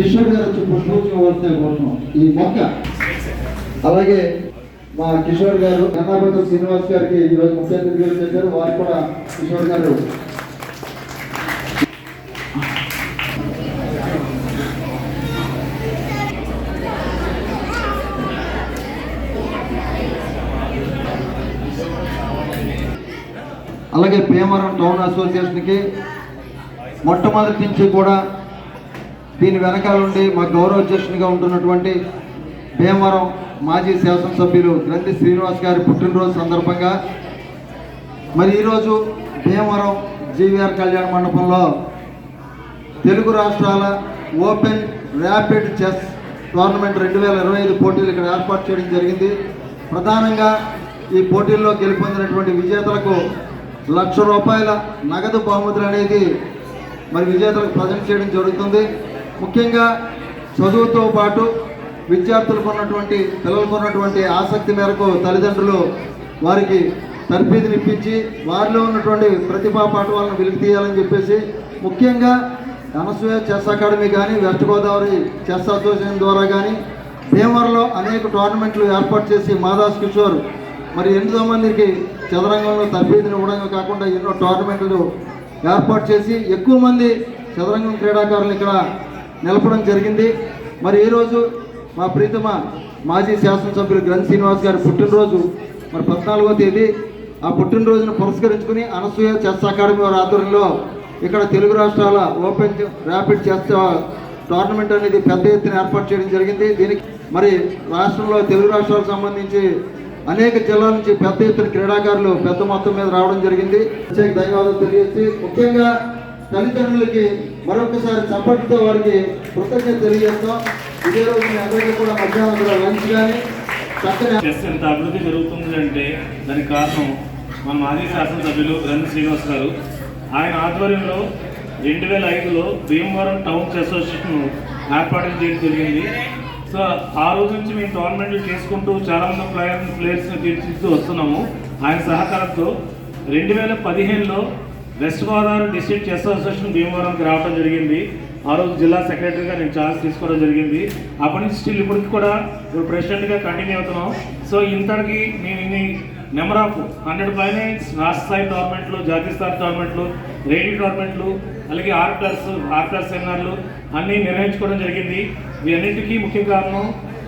కిషోర్ గారు వచ్చి పుష్పించవలసిన కోసం ఈ మొక్క. అలాగే మా కిషోర్ గారు కన్నాపతి శ్రీనివాస్ గారికి ఈరోజు ముఖ్య అతిథిగా చేశారు వారు కూడా కిషోర్ గారు అలాగే భీమవరం టౌన్ అసోసియేషన్కి మొట్టమొదటి నుంచి కూడా దీని వెనకాల ఉండి మా గౌరవ అధ్యక్షునిగా ఉంటున్నటువంటి భీమవరం మాజీ శాసనసభ్యులు గ్రంథి శ్రీనివాస్ గారి పుట్టినరోజు సందర్భంగా మరి ఈరోజు భీమవరం జీవీఆర్ కళ్యాణ మండపంలో తెలుగు రాష్ట్రాల ఓపెన్ ర్యాపిడ్ చెస్ టోర్నమెంట్ రెండు వేల ఇరవై ఐదు పోటీలు ఇక్కడ ఏర్పాటు చేయడం జరిగింది. ప్రధానంగా ఈ పోటీల్లో గెలుపొందినటువంటి విజేతలకు లక్ష రూపాయల నగదు బహుమతులు అనేది మరి విజేతలకు ప్రజెంట్ చేయడం జరుగుతుంది. ముఖ్యంగా చదువుతో పాటు విద్యార్థులకు ఉన్నటువంటి పిల్లలకు ఉన్నటువంటి ఆసక్తి మేరకు తల్లిదండ్రులు వారికి తర్ఫీదుని ఇప్పించి వారిలో ఉన్నటువంటి ప్రతిభా పాఠవాలను వెలికి తీయాలని చెప్పేసి ముఖ్యంగా అనసూయ చెస్ అకాడమీ కానీ వెస్ట్ గోదావరి చెస్ అసోసియేషన్ ద్వారా కానీ భీమవరంలో అనేక టోర్నమెంట్లు ఏర్పాటు చేసి మాదాస్ కిషోర్ మరి ఎనిమిదో మందికి చదరంగంలో తర్ఫీదుని ఇవ్వడమే కాకుండా ఎన్నో టోర్నమెంట్లు ఏర్పాటు చేసి ఎక్కువ మంది చదరంగం క్రీడాకారులు ఇక్కడ నిలపడం జరిగింది. మరి ఈరోజు మా ప్రీతమ మాజీ శాసనసభ్యులు గ్రంథ్ శ్రీనివాస్ గారి పుట్టినరోజు మరి పద్నాలుగో తేదీ ఆ పుట్టినరోజును పురస్కరించుకుని అనసూయ చెస్ అకాడమీ వారి ఆధ్వర్యంలో ఇక్కడ తెలుగు రాష్ట్రాల ఓపెన్ ర్యాపిడ్ చెస్ టోర్నమెంట్ అనేది పెద్ద ఎత్తున ఏర్పాటు చేయడం జరిగింది. దీనికి మరి రాష్ట్రంలో తెలుగు రాష్ట్రాలకు సంబంధించి అనేక జిల్లాల నుంచి పెద్ద ఎత్తున క్రీడాకారులు పెద్ద మొత్తం మీద రావడం జరిగింది. ప్రత్యేక ధన్యవాదాలు తెలియజేసి ముఖ్యంగా తల్లిదండ్రులకి మరొకసారి చప్పటితో వారికి కృతజ్ఞత తెలియజేస్తాం. ఇదే రోజు మీ అందరికీ కూడా మధ్యాహ్నం కూడా లంచ్ కానీ చక్కని చెస్ ఎంత అభివృద్ధి జరుగుతుంది అంటే దానికి కారణం మన మాజీ శాసనసభ్యులు గ్రంథ శ్రీనివాస్ గారు. ఆయన ఆధ్వర్యంలో రెండు వేల ఐదులో భీమవరం టౌన్ అసోసియేషన్ ఏర్పాటు చేయడం జరిగింది. సో ఆ రోజు నుంచి మేము టోర్నమెంట్లు చేసుకుంటూ చాలామంది ప్లేయర్ ప్లేయర్స్ని తీర్చిస్తూ వస్తున్నాము. ఆయన సహకారంతో రెండు వేల పదిహేనులో west Godavari district chess association భీమవరంకి రావడం జరిగింది. ఆ రోజు జిల్లా సెక్రటరీగా నేను ఛాన్స్ తీసుకోవడం జరిగింది. అప్పటి నుంచి స్టిల్ ఇప్పటికి కూడా ఇప్పుడు ప్రెసిడెంట్గా కంటిన్యూ అవుతున్నాం. సో ఇంతటికి నేను ఇన్ని నెంబర్ ఆఫ్ హండ్రెడ్ పైన రాష్ట్ర స్థాయి టోర్నమెంట్లు జాతీయ స్థాయి టోర్నమెంట్లు రేడియో టోర్నమెంట్లు అలాగే ఆర్ ప్లస్ ఆర్ ప్లస్ సెమినార్లు అన్నీ నిర్వహించుకోవడం జరిగింది. వీటన్నిటికీ ముఖ్య కారణం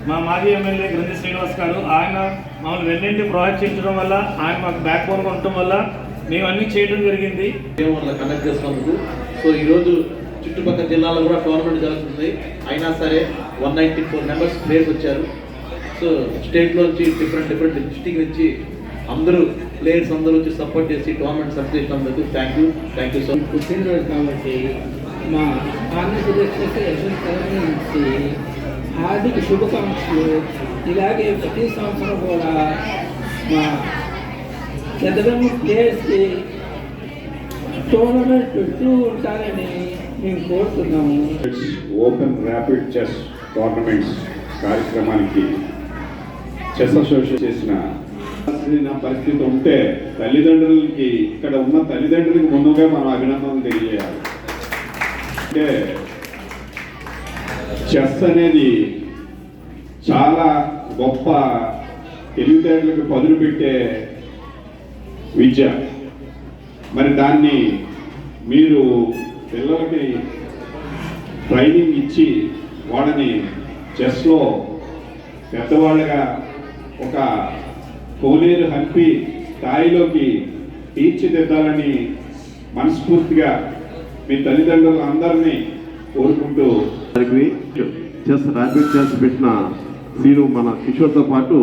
మా మాజీ ఎమ్మెల్యే గ్రంథి శ్రీనివాస్ గారు. ఆయన మమ్మల్ని వెన్నింటి ప్రోత్సహించడం వల్ల ఆయన మాకు బ్యాక్ బోన్గా ఉండటం వల్ల మేము అన్నీ చేయడం జరిగింది. భీమవరంలో కండక్ట్ చేస్తున్నందుకు సో ఈరోజు చుట్టుపక్కల జిల్లాలో కూడా టోర్నమెంట్ జరుగుతుంది. అయినా సరే one ninety four members players వచ్చారు. సో స్టేట్లోంచి డిఫరెంట్ డిఫరెంట్ డిస్టిక్ నుంచి అందరూ ప్లేయర్స్ అందరూ వచ్చి సపోర్ట్ చేసి టోర్నమెంట్ సక్సెస్ చేసినందుకు thank you thank you so much పుట్టినరోజు కాబట్టి మా ఆంధ్రప్రదేశ్ నుంచి హార్దిక శుభాకాంక్షలు. ఇలాగే ప్రతి సంవత్సరం కూడా మా పెద్దగమ్మ ప్లేయర్స్కి టోర్నమెంట్ పెడుతూ ఉంటారని మేము కోరుతున్నాము. ఓపెన్ ర్యాపిడ్ చెస్ టోర్నమెంట్స్ కార్యక్రమానికి చెస్ అసోసియేషన్ చేసిన చేసిన పరిస్థితి ఉంటే తల్లిదండ్రులకి ఇక్కడ ఉన్న తల్లిదండ్రులకి ముందుగా మనం అభినందనలు తెలియజేయాలి. అంటే చెస్ అనేది చాలా గొప్ప తెలివితేటలకు పదులు పెట్టే విద్య. మరి దాన్ని మీరు పిల్లలకి ట్రైనింగ్ ఇచ్చి వాళ్ళని చెస్లో పెద్దవాళ్ళగా ఒక కోనేరు హంపి స్థాయిలోకి తీర్చిదిద్దాలని మనస్ఫూర్తిగా మీ తల్లిదండ్రులు అందరినీ కోరుకుంటూ చెస్ ర్యాపిడ్ చెస్ పెట్టిన సీను మన కిషోర్తో పాటు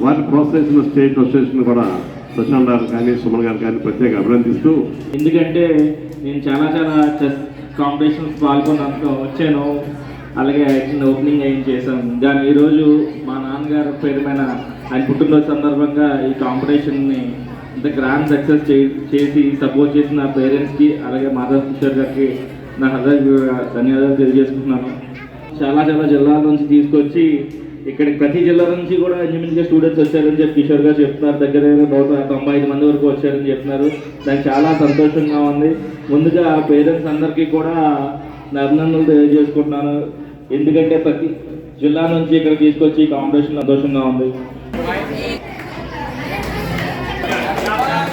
వారిని ప్రోత్సహించిన స్టేట్ అసోసియేషన్ కూడా ప్రశాంత్ గారు కానీ సుమన్ గారు కానీ ప్రత్యేక అభినందిస్తూ ఎందుకంటే నేను చాలా చాలా చెస్ కాంపిటీషన్స్ పాల్గొన్నందుకు వచ్చాను. అలాగే చిన్న ఓపెనింగ్ ఏం చేశాను. దాని ఈరోజు మా నాన్నగారు పేరు మీద ఆయన పుట్టినరోజు సందర్భంగా ఈ కాంపిటీషన్ని ఇంత గ్రాండ్ సక్సెస్ చేసి సపోర్ట్ చేసిన పేరెంట్స్కి అలాగే మాధవ్ కిషోర్ గారికి నా హృదయ ధన్యవాదాలు తెలియజేసుకుంటున్నాను. చాలా చాలా జిల్లాల నుంచి తీసుకొచ్చి ఇక్కడికి ప్రతి జిల్లా నుంచి కూడా ఇంచుమించుగా స్టూడెంట్స్ వచ్చారని చెప్పి కిషోర్ గారు చెప్తున్నారు దగ్గర దగ్గర నూట తొంభై ఐదు మంది వరకు వచ్చారని చెప్తున్నారు దానికి చాలా సంతోషంగా ఉంది ముందుగా పేరెంట్స్ అందరికీ కూడా అభినందనలు తెలియజేసుకుంటున్నాను ఎందుకంటే ప్రతి జిల్లా నుంచి ఇక్కడ తీసుకొచ్చి ఈ కాంపిటీషన్ సంతోషంగా ఉంది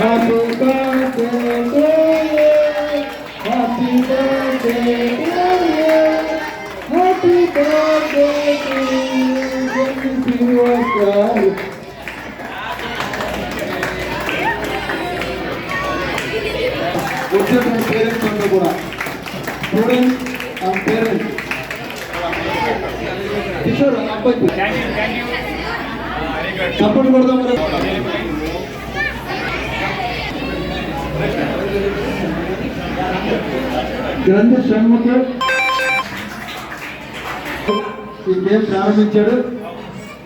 Happy birthday to you. Happy birthday to you. Happy birthday to you. Happy birthday. వచ్చేసిన పేరెంట్స్ అంతా కూడా స్టూడెంట్స్ అండ్ పేరెంట్స్ కిషోర్ అబ్బాయి చప్పట్లు కొడదాం మరి. గ్రంథ షణ్ముఖ ఈ గేమ్ ప్రారంభించాడు